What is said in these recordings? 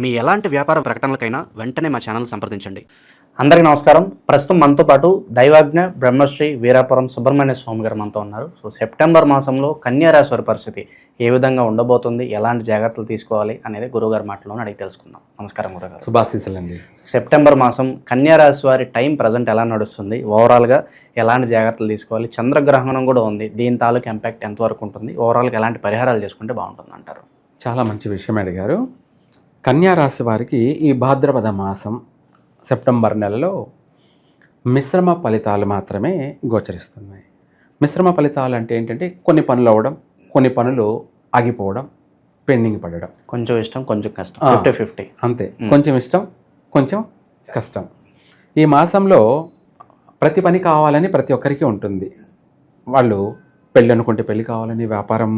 మీ ఎలాంటి వ్యాపార ప్రకటనలకైనా వెంటనే మా ఛానల్ సంప్రదించండి. అందరికీ నమస్కారం. ప్రస్తుతం మనతో పాటు దైవాజ్ఞ బ్రహ్మశ్రీ వీరాపురం సుబ్రహ్మణ్య స్వామి గారు మనతో ఉన్నారు. సో సెప్టెంబర్ మాసంలో కన్యా రాశి వారి పరిస్థితి ఏ విధంగా ఉండబోతుంది ఎలాంటి జాగ్రత్తలు తీసుకోవాలి అనేది గురువుగారి మాటలోనే అడిగి తెలుసుకుందాం. నమస్కారం గురుగారు శుభాశీస్సులండి. సెప్టెంబర్ మాసం కన్యా రాశి వారి టైం ప్రజెంట్ ఎలా నడుస్తుంది ఓవరాల్గా ఎలాంటి జాగ్రత్తలు తీసుకోవాలి చంద్రగ్రహణం కూడా ఉంది దీని తాలూకు ఇంపాక్ట్ ఎంతవరకు ఉంటుంది ఓవరాల్గా ఎలాంటి పరిహారాలు చేసుకుంటే బాగుంటుంది అంటారు చాలా మంచి విషయం అడిగారు. కన్యా రాశి వారికి ఈ భాద్రపద మాసం సెప్టెంబర్ నెలలో మిశ్రమ ఫలితాలు మాత్రమే గోచరిస్తున్నాయి. మిశ్రమ ఫలితాలు అంటే ఏంటంటే కొన్ని పనులు అవ్వడం కొన్ని పనులు ఆగిపోవడం పెండింగ్ పడడం. కొంచెం ఇష్టం కొంచెం కష్టం. Fifty fifty. అంతే. కొంచెం ఇష్టం కొంచెం కష్టం. ఈ మాసంలో ప్రతి పని కావాలని ప్రతి ఒక్కరికి ఉంటుంది. వాళ్ళు పెళ్ళి అనుకుంటే పెళ్ళి కావాలని వ్యాపారం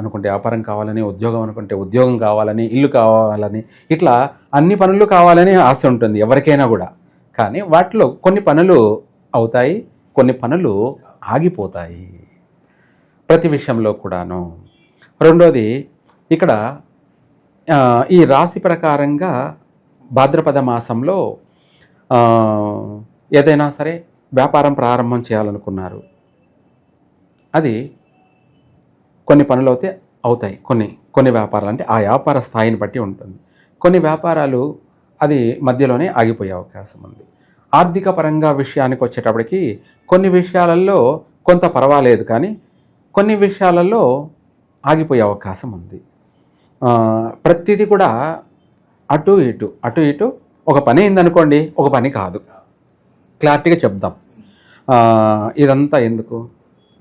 అనుకుంటే వ్యాపారం కావాలని ఉద్యోగం అనుకుంటే ఉద్యోగం కావాలని ఇల్లు కావాలని ఇట్లా అన్ని పనులు కావాలని ఆశ ఉంటుంది ఎవరికైనా కూడా. కానీ వాటిలో కొన్ని పనులు అవుతాయి కొన్ని పనులు ఆగిపోతాయి. ప్రతి విషయంలో కూడాను. రెండోది ఇక్కడ ఈ రాశి ప్రకారంగా భాద్రపద మాసంలో ఏదైనా సరే వ్యాపారం ప్రారంభం చేయాలనుకున్నారు. అది కొన్ని పనులు అయితే అవుతాయి. కొన్ని కొన్ని వ్యాపారాలు అంటే ఆ వ్యాపార స్థాయిని బట్టి ఉంటుంది. కొన్ని వ్యాపారాలు అది మధ్యలోనే ఆగిపోయే అవకాశం ఉంది. ఆర్థిక పరంగా విషయానికి వచ్చేటప్పటికి కొన్ని విషయాలలో కొంత పర్వాలేదు కానీ కొన్ని విషయాలలో ఆగిపోయే అవకాశం ఉంది. ప్రతిదీ కూడా అటు ఇటు అటు ఇటు ఒక పని అయిందనుకోండి ఒక పని కాదు. క్లారిటీగా చెప్దాం. ఇదంతా ఎందుకు?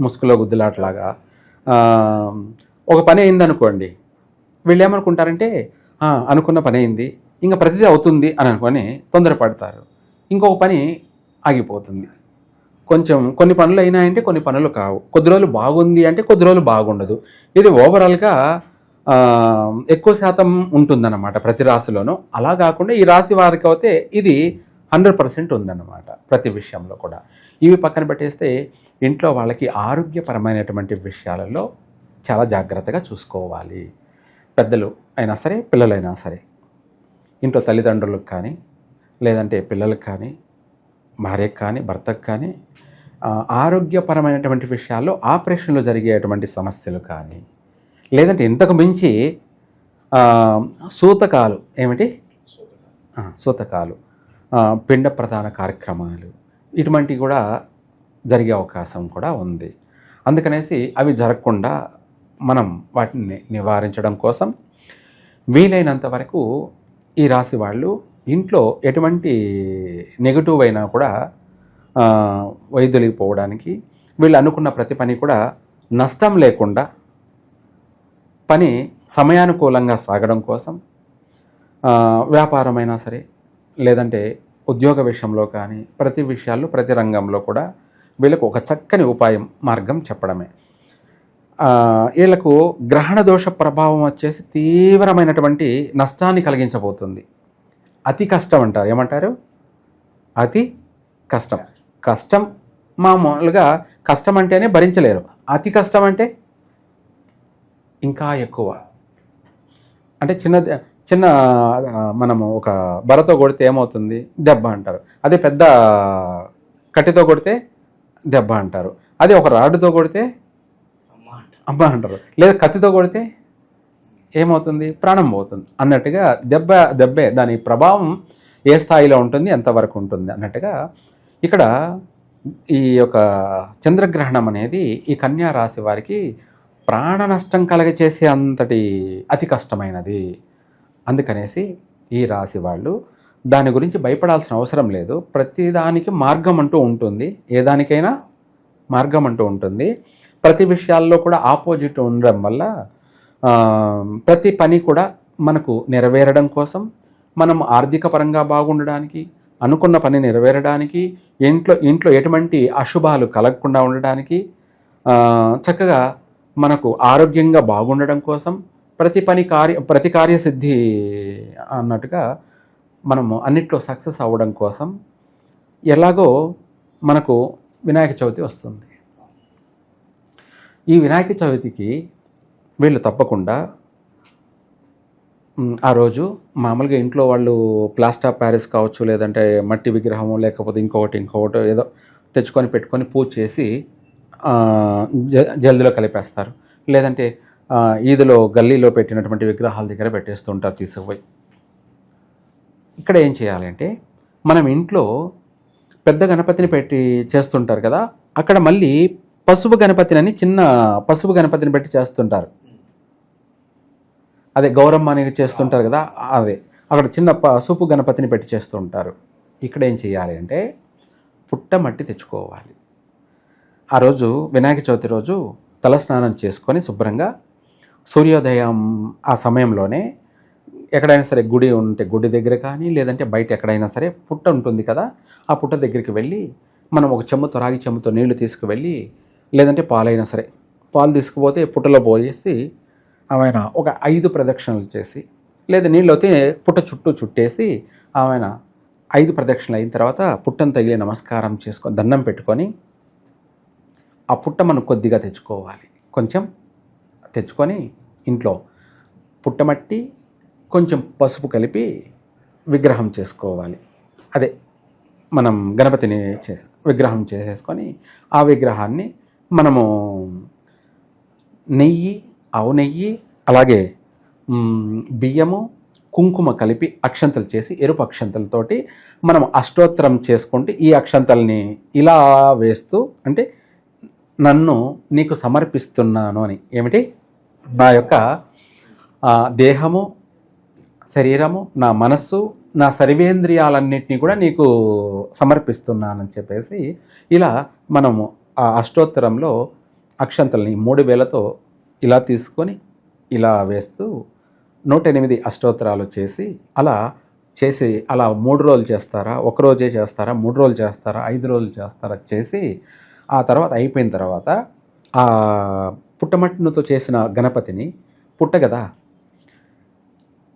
ముసుగులో గుద్దులాట్లాగా. ఒక పని అయిందనుకోండి వీళ్ళు ఏమనుకుంటారంటే అనుకున్న పని అయింది ఇంకా ప్రతిదీ అవుతుంది అని అనుకొని తొందరపడతారు. ఇంకొక పని ఆగిపోతుంది. కొంచెం కొన్ని పనులు అయినాయంటే కొన్ని పనులు కావు. కొద్ది రోజులు బాగుంది అంటే కొద్ది రోజులు బాగుండదు. ఇది ఓవరాల్గా ఎక్కువ శాతం ఉంటుందన్నమాట ప్రతి రాశిలోనూ. అలా కాకుండా ఈ రాశి వారికి అయితే ఇది హండ్రెడ్ పర్సెంట్ ఉందన్నమాట ప్రతి విషయంలో కూడా. ఇవి పక్కన పెట్టేస్తే ఇంట్లో వాళ్ళకి ఆరోగ్యపరమైనటువంటి విషయాలలో చాలా జాగ్రత్తగా చూసుకోవాలి. పెద్దలు అయినా సరే పిల్లలైనా సరే ఇంట్లో తల్లిదండ్రులకు కానీ లేదంటే పిల్లలకు కానీ భార్యకు కానీ భర్తకు కానీ ఆరోగ్యపరమైనటువంటి విషయాల్లో ఆపరేషన్లో జరిగేటువంటి సమస్యలు కానీ లేదంటే ఇంతకు మించి సూతకాలు ఏమిటి? సూతకాలు. పిండ ప్రధాన కార్యక్రమాలు ఇటువంటివి కూడా జరిగే అవకాశం కూడా ఉంది. అందుకనేసి అవి జరగకుండా మనం వాటిని నివారించడం కోసం వీలైనంత వరకు ఈ రాశి వాళ్ళు ఇంట్లో ఎటువంటి నెగటివ్ అయినా కూడా వైద్యులకి పోవడానికి వీళ్ళు అనుకున్న ప్రతి పని కూడా నష్టం లేకుండా పని సమయానుకూలంగా సాగడం కోసం వ్యాపారమైనా సరే లేదంటే ఉద్యోగ విషయంలో కానీ ప్రతి విషయాల్లో ప్రతి రంగంలో కూడా వీళ్ళకు ఒక చక్కని ఉపాయం మార్గం చెప్పడమే. వీళ్ళకు గ్రహణ దోష ప్రభావం వచ్చేసి తీవ్రమైనటువంటి నష్టాన్ని కలిగించబోతుంది. అతి కష్టం అంటారు. ఏమంటారు? అతి కష్టం. కష్టం మామూలుగా కష్టం అంటేనే భరించలేరు. అతి కష్టం అంటే ఇంకా ఎక్కువ. అంటే చిన్న చిన్న మనము ఒక బరతో కొడితే ఏమవుతుంది? దెబ్బ అంటారు. అదే పెద్ద కట్టితో కొడితే దెబ్బ అంటారు. అదే ఒక రాడ్డుతో కొడితే అమ్మ అంటారు. లేదా కత్తితో కొడితే ఏమవుతుంది? ప్రాణం పోతుంది. అన్నట్టుగా దెబ్బ దెబ్బే దాని ప్రభావం ఏ స్థాయిలో ఉంటుంది? ఎంతవరకు ఉంటుంది? అన్నట్టుగా ఇక్కడ ఈ యొక్క చంద్రగ్రహణం అనేది ఈ కన్యా రాశి వారికి ప్రాణ నష్టం కలగచేసే అంతటి అతి కష్టమైనది. అందుకనేసి ఈ రాశి వాళ్ళు దాని గురించి భయపడాల్సిన అవసరం లేదు. ప్రతిదానికి మార్గం అంటూ ఉంటుంది. ఏ దానికైనా మార్గం అంటూ ఉంటుంది. ప్రతి విషయాల్లో కూడా ఆపోజిట్ ఉండడం వల్ల ప్రతి పని కూడా మనకు నెరవేరడం కోసం మనం ఆర్థిక పరంగా బాగుండడానికి అనుకున్న పని నెరవేరడానికి ఇంట్లో ఇంట్లో ఎటువంటి అశుభాలు కలగకుండా ఉండడానికి చక్కగా మనకు ఆరోగ్యంగా బాగుండడం కోసం ప్రతి పని కార్య ప్రతి కార్యసిద్ధి అన్నట్టుగా మనము అన్నిట్లో సక్సెస్ అవ్వడం కోసం ఎలాగో మనకు వినాయక చవితి వస్తుంది. ఈ వినాయక చవితికి వీళ్ళు తప్పకుండా ఆ రోజు మామూలుగా ఇంట్లో వాళ్ళు ప్లాస్టర్ ఆఫ్ ప్యారిస్ కావచ్చు లేదంటే మట్టి విగ్రహము లేకపోతే ఇంకొకటి ఇంకొకటి ఏదో తెచ్చుకొని పెట్టుకొని పూజ చేసి జల్దిలో కలిపేస్తారు. లేదంటే ఈదులో గల్లీలో పెట్టినటువంటి విగ్రహాల దగ్గర పెట్టేస్తుంటారు తీసుకుపోయి. ఇక్కడ ఏం చేయాలి అంటే మనం ఇంట్లో పెద్ద గణపతిని పెట్టి చేస్తుంటారు కదా అక్కడ మళ్ళీ పసుపు గణపతిని అని చిన్న పసుపు గణపతిని పెట్టి చేస్తుంటారు. అదే గౌరమ్మ అనేది చేస్తుంటారు కదా అదే అక్కడ చిన్న పసుపు గణపతిని పెట్టి చేస్తుంటారు. ఇక్కడ ఏం చేయాలి అంటే పుట్టమట్టి తెచ్చుకోవాలి. ఆ రోజు వినాయక చవితి రోజు తలస్నానం చేసుకొని శుభ్రంగా సూర్యోదయం ఆ సమయంలోనే ఎక్కడైనా సరే గుడి ఉంటే గుడి దగ్గర కానీ లేదంటే బయట ఎక్కడైనా సరే పుట్ట ఉంటుంది కదా ఆ పుట్ట దగ్గరికి వెళ్ళి మనం ఒక చెమ్ముతో రాగి చెమ్ముతో నీళ్ళు తీసుకువెళ్ళి లేదంటే పాలైనా సరే పాలు తీసుకుపోతే పుట్టలో పోయేసి ఆమెన ఒక ఐదు ప్రదక్షిణలు చేసి లేదా నీళ్ళు అయితే పుట్ట చుట్టూ చుట్టేసి ఆమెన ఐదు ప్రదక్షిణలు అయిన తర్వాత పుట్టను తగిలి నమస్కారం చేసుకొని దండం పెట్టుకొని ఆ పుట్ట మనం కొద్దిగా తెచ్చుకోవాలి. కొంచెం తెచ్చుకొని ఇంట్లో పుట్టమట్టి కొంచెం పసుపు కలిపి విగ్రహం చేసుకోవాలి. అదే మనం గణపతిని చేసే విగ్రహం చేసేసుకొని ఆ విగ్రహాన్ని మనము నెయ్యి ఆవు నెయ్యి అలాగే బియ్యము కుంకుమ కలిపి అక్షంతలు చేసి ఎరుపు అక్షంతలతోటి మనం అష్టోత్తరం చేసుకుంటూ ఈ అక్షంతల్ని ఇలా వేస్తూ అంటే నన్ను నీకు సమర్పిస్తున్నాను అని. ఏమిటి? నా యొక్క దేహము శరీరము నా మనస్సు నా సర్వేంద్రియాలన్నింటినీ కూడా నీకు సమర్పిస్తున్నానని చెప్పేసి ఇలా మనము ఆ అష్టోత్తరంలో అక్షంతల్ని మూడు వేలతో ఇలా తీసుకొని ఇలా వేస్తూ నూట ఎనిమిది అష్టోత్తరాలు చేసి అలా చేసి అలా మూడు రోజులు చేస్తారా ఒక రోజే చేస్తారా మూడు రోజులు చేస్తారా ఐదు రోజులు చేస్తారా చేసి ఆ తర్వాత అయిపోయిన తర్వాత పుట్టమట్టినతో చేసిన గణపతిని పుట్ట కదా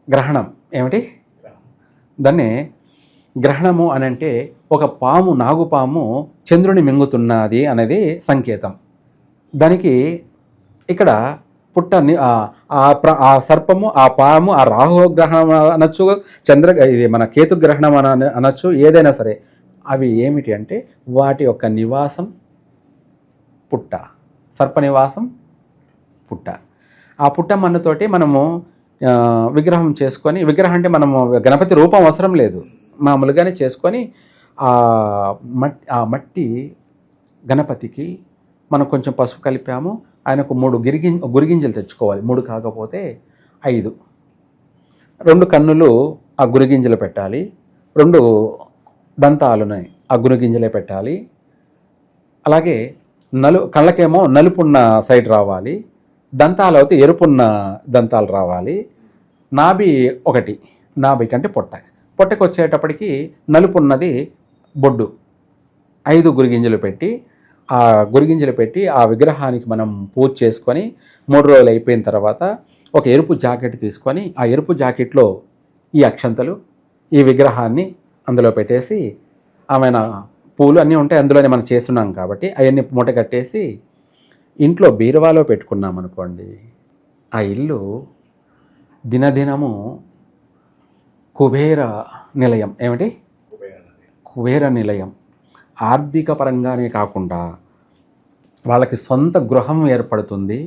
గ్రహణం. ఏమిటి? దాన్ని గ్రహణము అని అంటే ఒక పాము నాగుపాము చంద్రుని మింగుతున్నది అనేది సంకేతం. దానికి ఇక్కడ పుట్ట ఆ- ఆ సర్పము ఆ పాము ఆ రాహు గ్రహణం అనొచ్చు చంద్ర ఇది మన కేతు గ్రహణం అన అనొచ్చు ఏదైనా సరే. అవి ఏమిటి అంటే వాటి యొక్క నివాసం పుట్ట సర్ప నివాసం పుట్ట. ఆ పుట్ట మన్నుతోటి మనము విగ్రహం చేసుకొని విగ్రహం అంటే మనము గణపతి రూపం అవసరం లేదు. మామూలుగానే చేసుకొని ఆ మట్టి ఆ మట్టి గణపతికి మనం కొంచెం పసుపు కలిపాము. ఆయనకు మూడు గిరిగి గురిగింజలు తెచ్చుకోవాలి. మూడు కాకపోతే ఐదు. రెండు కన్నులు ఆ గురిగింజలు పెట్టాలి. రెండు దంతాలునే ఆ గురిగింజలే పెట్టాలి. అలాగే నలు కళ్ళకేమో నలుపున్న సైడ్ రావాలి. దంతాలు అయితే ఎరుపున్న దంతాలు రావాలి. నాభి ఒకటి. నాభి కంటే పొట్ట. పొట్టకు వచ్చేటప్పటికి నలుపున్నది బొడ్డు. ఐదు గురిగింజలు పెట్టి ఆ గురిగింజలు పెట్టి ఆ విగ్రహానికి మనం పూజ చేసుకొని మూడు రోజులు అయిపోయిన తర్వాత ఒక ఎరుపు జాకెట్ తీసుకొని ఆ ఎరుపు జాకెట్లో ఈ అక్షంతలు ఈ విగ్రహాన్ని అందులో పెట్టేసి ఆమెన పూలు అన్నీ ఉంటాయి అందులోనే మనం చేస్తున్నాం కాబట్టి అవన్నీ మూట కట్టేసి ఇంట్లో బీరువాలో పెట్టుకున్నాం అనుకోండి ఆ ఇల్లు దినదినము కుబేర నిలయం. ఏమిటి? కుబేర నిలయం. ఆర్థిక పరంగానే కాకుండా వాళ్ళకి సొంత గృహం ఏర్పడుతుంది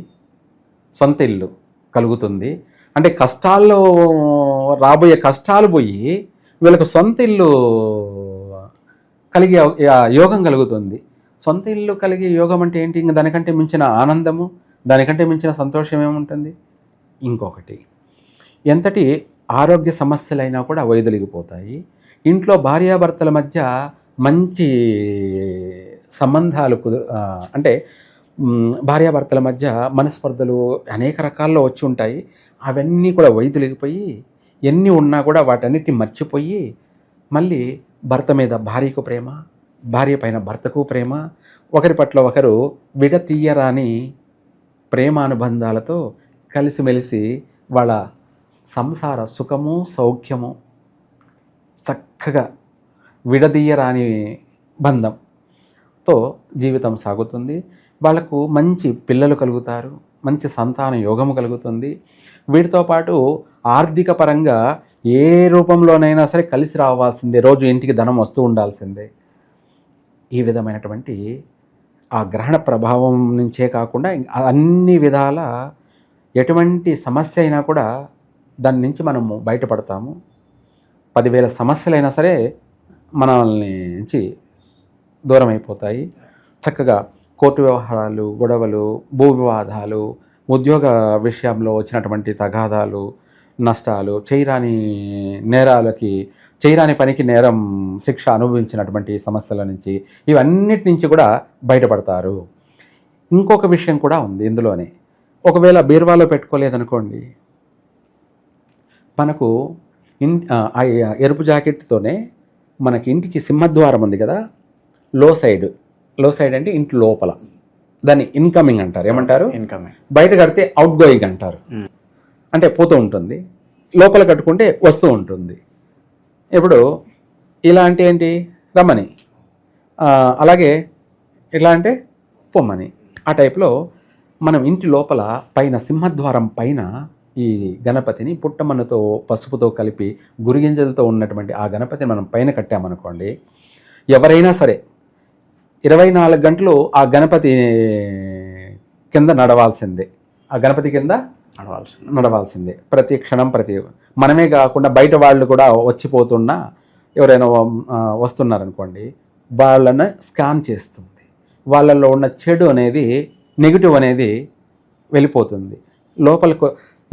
సొంత ఇల్లు కలుగుతుంది. అంటే కష్టాల్లో రాబోయే కష్టాలు పోయి వీళ్ళకు సొంత ఇల్లు కలిగే యోగం కలుగుతుంది. సొంత ఇల్లు కలిగే యోగం అంటే ఏంటి? ఇంకా దానికంటే మించిన ఆనందము దానికంటే మించిన సంతోషం ఏముంటుంది? ఇంకొకటి. ఎంతటి ఆరోగ్య సమస్యలైనా కూడా వైదొలిగిపోతాయి ఇంట్లో భార్యాభర్తల మధ్య మంచి సంబంధాలు కుదు అంటే భార్యాభర్తల మధ్య మనస్పర్ధలు అనేక రకాల్లో వచ్చి ఉంటాయి. అవన్నీ కూడా వైదొలిగిపోయి ఎన్ని ఉన్నా కూడా వాటన్నిటిని మర్చిపోయి మళ్ళీ భర్త మీద భార్యకు ప్రేమ భార్య పైన భర్తకు ప్రేమ ఒకరి పట్ల ఒకరు విడతీయరాని ప్రేమానుబంధాలతో కలిసిమెలిసి వాళ్ళ సంసార సుఖము సౌఖ్యము చక్కగా విడదీయరాని బంధంతో జీవితం సాగుతుంది. వాళ్ళకు మంచి పిల్లలు కలుగుతారు మంచి సంతాన యోగము కలుగుతుంది. వీటితో పాటు ఆర్థిక పరంగా ఏ రూపంలోనైనా సరే కలిసి రావాల్సిందే రోజు ఇంటికి ధనం వస్తూ ఉండాల్సిందే. ఈ విధమైనటువంటి ఆ గ్రహణ ప్రభావం నుంచే కాకుండా అన్ని విధాల ఎటువంటి సమస్య అయినా కూడా దాని నుంచి మనము బయటపడతాము. పదివేల సమస్యలైనా సరే మనల్ని నుంచి దూరం అయిపోతాయి చక్కగా కోర్టు వ్యవహారాలు గొడవలు భూ వివాదాలు ఉద్యోగ విషయంలో వచ్చినటువంటి తగాదాలు నష్టాలు చేయరాని నేరాలకి చేయరాని పనికి నేరం శిక్ష అనుభవించినటువంటి సమస్యల నుంచి ఇవన్నిటి నుంచి కూడా బయటపడతారు. ఇంకొక విషయం కూడా ఉంది ఇందులోనే. ఒకవేళ బీరువాలో పెట్టుకోలేదనుకోండి మనకు ఇన్ ఎరుపు జాకెట్తోనే మనకి ఇంటికి సింహద్వారం ఉంది కదా లో సైడ్. లో సైడ్ అంటే ఇంటి లోపల. దాన్ని ఇన్కమింగ్ అంటారు. ఏమంటారు? ఇన్కమ్ బయట కడితే అవుట్ గోయింగ్ అంటారు అంటే పోతూ ఉంటుంది. లోపల కట్టుకుంటే వస్తూ ఉంటుంది. ఇప్పుడు ఇలా అంటే ఏంటి? రమ్మని. అలాగే ఇలా అంటే పొమ్మని. ఆ టైప్లో మనం ఇంటి లోపల పైన సింహద్వారం పైన ఈ గణపతిని పుట్టమన్నతో పసుపుతో కలిపి గురిగింజలతో ఉన్నటువంటి ఆ గణపతిని మనం పైన కట్టామనుకోండి ఎవరైనా సరే ఇరవై నాలుగు గంటలు ఆ గణపతి కింద నడవాల్సిందే. ఆ గణపతి కింద నడవాల్సింది. నడవాల్సిందే. ప్రతి క్షణం ప్రతి మనమే కాకుండా బయట వాళ్ళు కూడా వచ్చిపోతున్నా ఎవరైనా వస్తున్నారనుకోండి వాళ్ళని స్కాన్ చేస్తుంది. వాళ్ళల్లో ఉన్న చెడు అనేది నెగిటివ్ అనేది వెళ్ళిపోతుంది. లోపలికి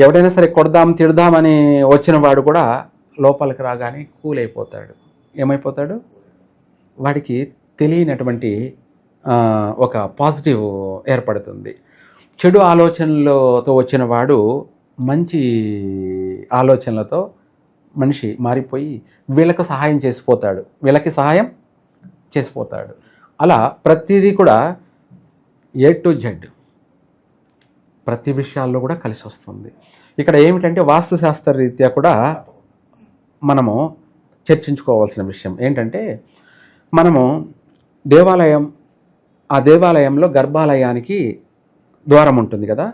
ఎవడైనా సరే కొడదాం తిడదామని వచ్చిన వాడు కూడా లోపలికి రాగానే కూల్ అయిపోతాడు. ఏమైపోతాడు? వాడికి తెలియనటువంటి ఒక పాజిటివ్ ఏర్పడుతుంది. చెడు ఆలోచనలతో వచ్చిన వాడు మంచి ఆలోచనలతో మనిషి మారిపోయి వీళ్ళకు సహాయం చేసిపోతాడు. వీళ్ళకి సహాయం చేసిపోతాడు. అలా ప్రతిదీ కూడా ఏ టు జెడ్ ప్రతి విషయాల్లో కూడా కలిసి వస్తుంది. ఇక్కడ ఏమిటంటే వాస్తుశాస్త్ర రీత్యా కూడా మనము చర్చించుకోవాల్సిన విషయం ఏంటంటే మనము దేవాలయం ఆ దేవాలయంలో గర్భాలయానికి ద్వారం ఉంటుంది కదా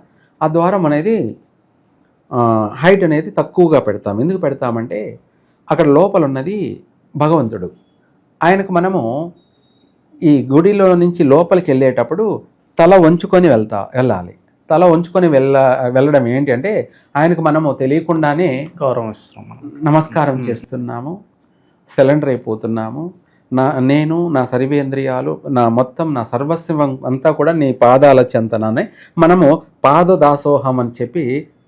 ఆ ద్వారం అనేది హైట్ అనేది తక్కువగా పెడతాం. ఎందుకు పెడతామంటే అక్కడ లోపల ఉన్నది భగవంతుడు. ఆయనకు మనము ఈ గుడిలో నుంచి లోపలికి వెళ్ళేటప్పుడు తల వంచుకొని వెళ్తా వెళ్ళాలి. తల వంచుకొని వెళ్ళ వెళ్ళడం ఏంటి అంటే ఆయనకు మనము తెలియకుండానే గౌరవం నమస్కారం చేస్తున్నాము సిలిండర్ అయిపోతున్నాము నా నేను నా సర్వేంద్రియాలు నా మొత్తం నా సర్వస్వం అంతా కూడా నీ పాదాల చెంతననే మనము పాద దాసోహం అని చెప్పి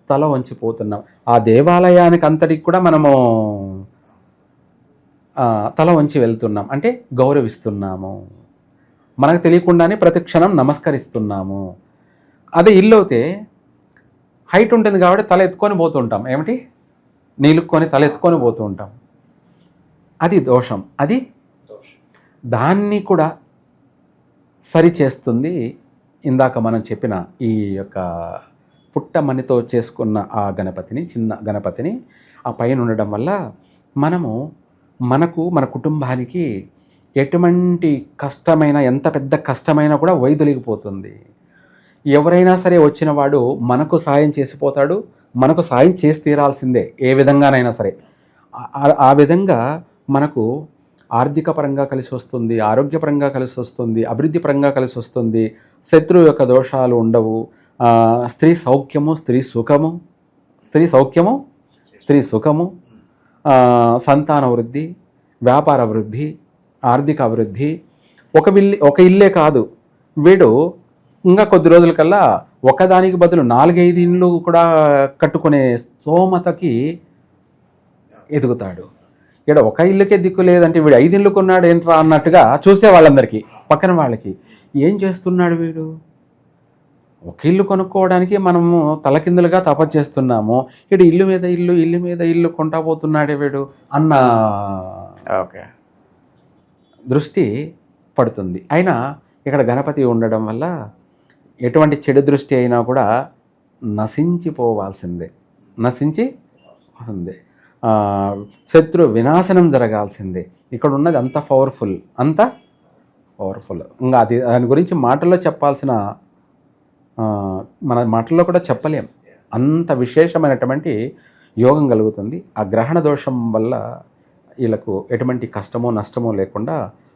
తల వంచిపోతున్నాం. ఆ దేవాలయానికి అంతటికి కూడా మనము తల వంచి వెళ్తున్నాం. అంటే గౌరవిస్తున్నాము. మనకు తెలియకుండానే ప్రతిక్షణం నమస్కరిస్తున్నాము. అదే ఇల్లు అయితే హైట్ ఉంటుంది కాబట్టి తల ఎత్తుకొని పోతుంటాం. ఏమిటి? నీలుక్కొని తల ఎత్తుకొని పోతూ ఉంటాం అది దోషం. అది దాన్ని కూడా సరిచేస్తుంది ఇందాక మనం చెప్పిన ఈ యొక్క పుట్టమణితో చేసుకున్న ఆ గణపతిని చిన్న గణపతిని ఆ పైన ఉండడం వల్ల మనము మనకు మన కుటుంబానికి ఎటువంటి కష్టమైన ఎంత పెద్ద కష్టమైనా కూడా వైదొలిగిపోతుంది. ఎవరైనా సరే వచ్చిన వాడు మనకు సాయం చేసిపోతాడు మనకు సాయం చేసి తీరాల్సిందే ఏ విధంగానైనా సరే. ఆ విధంగా మనకు ఆర్థిక పరంగా కలిసి వస్తుంది ఆరోగ్యపరంగా కలిసి వస్తుంది అభివృద్ధి పరంగా కలిసి వస్తుంది. శత్రువు యొక్క దోషాలు ఉండవు. స్త్రీ సౌఖ్యము స్త్రీ సుఖము? స్త్రీ సౌఖ్యము? స్త్రీ సుఖము? సంతాన వృద్ధి వ్యాపార వృద్ధి ఆర్థిక అభివృద్ధి ఒక విల్లి ఒక ఇల్లే కాదు. వీడు ఇంకా కొద్ది రోజులకల్లా ఒకదానికి బదులు నాలుగైదు ఇండ్లు కూడా కట్టుకునే స్తోమతకి ఎదుగుతాడు. ఇక్కడ ఒక ఇల్లుకే దిక్కు లేదంటే వీడు ఐదు ఇల్లు కొన్నాడు ఏంట్రా అన్నట్టుగా చూసే వాళ్ళందరికీ పక్కన వాళ్ళకి. ఏం చేస్తున్నాడు వీడు? ఒక ఇల్లు కొనుక్కోవడానికి మనము తలకిందులుగా తపస్సు చేస్తున్నాము. వీడు ఇల్లు మీద ఇల్లు ఇల్లు మీద ఇల్లు కొంటా పోతున్నాడే వీడు అన్న ఓకే. దృష్టి పడుతుంది. అయినా ఇక్కడ గణపతి ఉండడం వల్ల ఎటువంటి చెడు దృష్టి అయినా కూడా నశించిపోవాల్సిందే. నశించి ఉంది ఆ, శత్రు వినాశనం జరగాల్సిందే. ఇక్కడ ఉన్నది అంత పవర్ఫుల్ అంత పవర్ఫుల్ ఇంకా అది దాని గురించి మాటల్లో చెప్పాల్సిన మన మాటల్లో కూడా చెప్పలేం. అంత విశేషమైనటువంటి యోగం కలుగుతుంది. ఆ గ్రహణ దోషం వల్ల వీళ్ళకు ఎటువంటి కష్టమో నష్టమో లేకుండా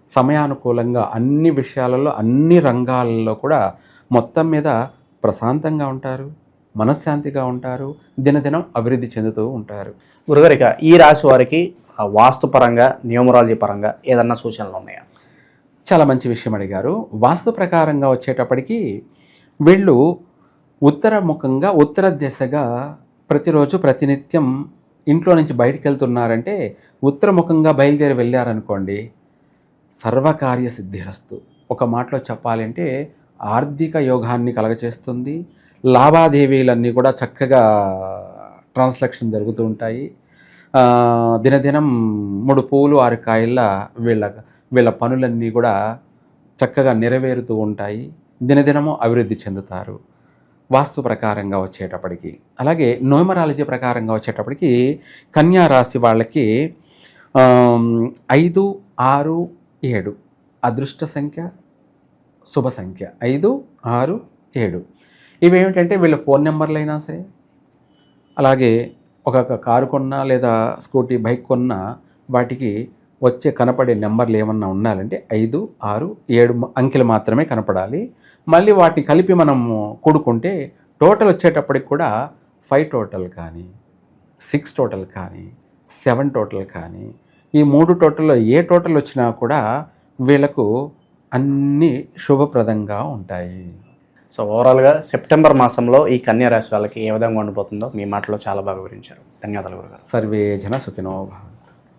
సమయానుకూలంగా అన్ని విషయాలలో అన్ని రంగాలలో కూడా మొత్తం మీద ప్రశాంతంగా ఉంటారు. మనశ్శాంతిగా ఉంటారు దినదినం అభివృద్ధి చెందుతూ ఉంటారు. గురుగారు ఇక ఈ రాశి వారికి ఆ, వాస్తు పరంగా న్యూమరాలజీ పరంగా ఏదన్నా సూచనలు ఉన్నాయా? చాలా మంచి విషయం అడిగారు. వాస్తు ప్రకారంగా వచ్చేటప్పటికి వీళ్ళు ఉత్తర ముఖంగా ఉత్తర దిశగా ప్రతిరోజు ప్రతినిత్యం ఇంట్లో నుంచి బయటికి వెళ్తున్నారంటే ఉత్తరముఖంగా బయలుదేరి వెళ్ళారనుకోండి సర్వకార్య సిద్ధిరస్తు ఒక మాటలో చెప్పాలంటే ఆర్థిక యోగాన్ని కలగచేస్తుంది లావాదేవీలన్నీ కూడా చక్కగా ట్రాన్స్లక్షన్ జరుగుతూ ఉంటాయి. దినదినం మూడు పూలు ఆరు కాయల వీళ్ళ వీళ్ళ పనులన్నీ కూడా చక్కగా నెరవేరుతూ ఉంటాయి. దినదినము అభివృద్ధి చెందుతారు. వాస్తు ప్రకారంగా వచ్చేటప్పటికి అలాగే నోమరాలజీ ప్రకారంగా వచ్చేటప్పటికి కన్యా రాశి వాళ్ళకి ఐదు ఆరు ఏడు. అదృష్ట సంఖ్య శుభ సంఖ్య. ఐదు ఆరు ఏడు. ఇవేమిటంటే వీళ్ళ ఫోన్ నెంబర్లు అయినా సరే అలాగే ఒక కారు కొన్నా లేదా స్కూటీ బైక్ కొన్నా వాటికి వచ్చే కనపడే నెంబర్లు ఏమన్నా ఉండాలంటే ఐదు ఆరు ఏడు అంకెలు మాత్రమే కనపడాలి. మళ్ళీ వాటిని కలిపి మనం కూడుకుంటే టోటల్ వచ్చేటప్పటికి కూడా ఫైవ్ టోటల్ కానీ సిక్స్ టోటల్ కానీ సెవెన్ టోటల్ కానీ ఈ మూడు టోటల్లో ఏ టోటల్ వచ్చినా కూడా వీళ్ళకు అన్నీ శుభప్రదంగా ఉంటాయి. సో ఓవరాల్గా సెప్టెంబర్ మాసంలో ఈ కన్యా రాశి వాళ్ళకి ఏ విధంగా ఉండిపోతుందో మీ మాటలో చాలా బాగా వివరించారు. ధన్యవాదాలు గురుగారు. సర్వే జన సుఖినో